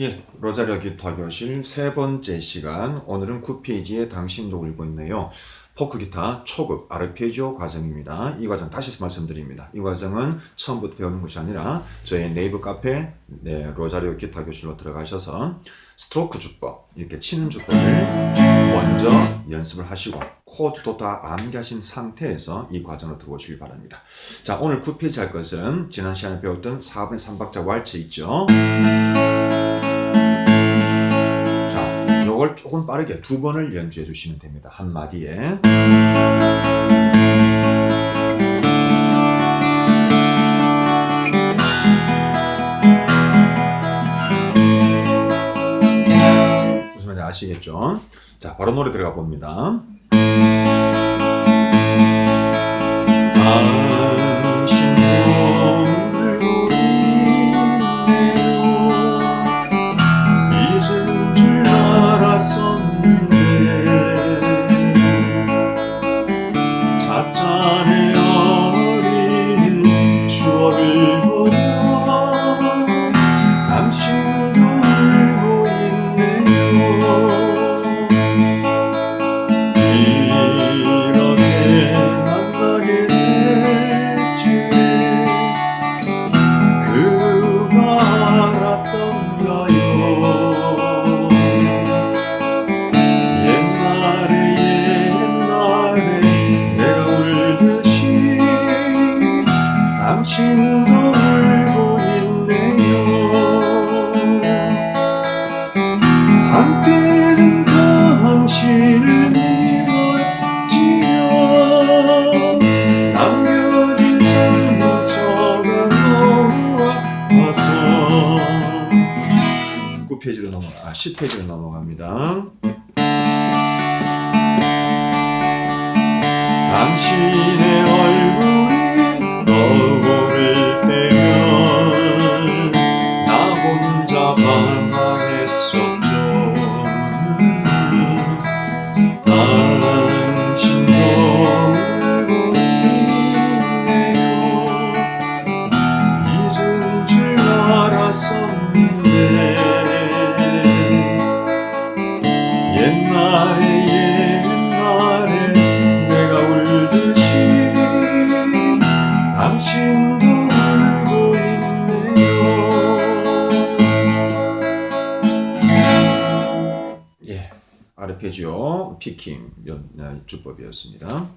예, 로자리아 기 타 교실 세 번째 시간. 오늘은 9페이지에 당신도 울고 있네요. 포크 기타 초급 아르페지오 과정입니다. 이 과정 다시 말씀드립니다. 이 과정은 처음부터 배우는 것이 아니라 저희 네이버 카페 네, 로자리오 기타 교실로 들어가셔서 스트로크 주법 이렇게 치는 주법을 먼저 연습을 하시고 코드도 다 암기하신 상태에서 이 과정으로 들어오시길 바랍니다. 자, 오늘 9페이지 할 것은 지난 시간에 배웠던 4분의 3박자 왈츠 있죠? 자, 요걸 조금 빠르게 두 번을 연주해 주시면 됩니다. 한 마디에. 무슨 말인지 아시겠죠? 자, 바로 노래 들어가 봅니다. 당 이 9페이지로 넘어가 아 10페이지로 넘어갑니다. 당신의 아르페지오 피킹 연- 아, 주법이었습니다.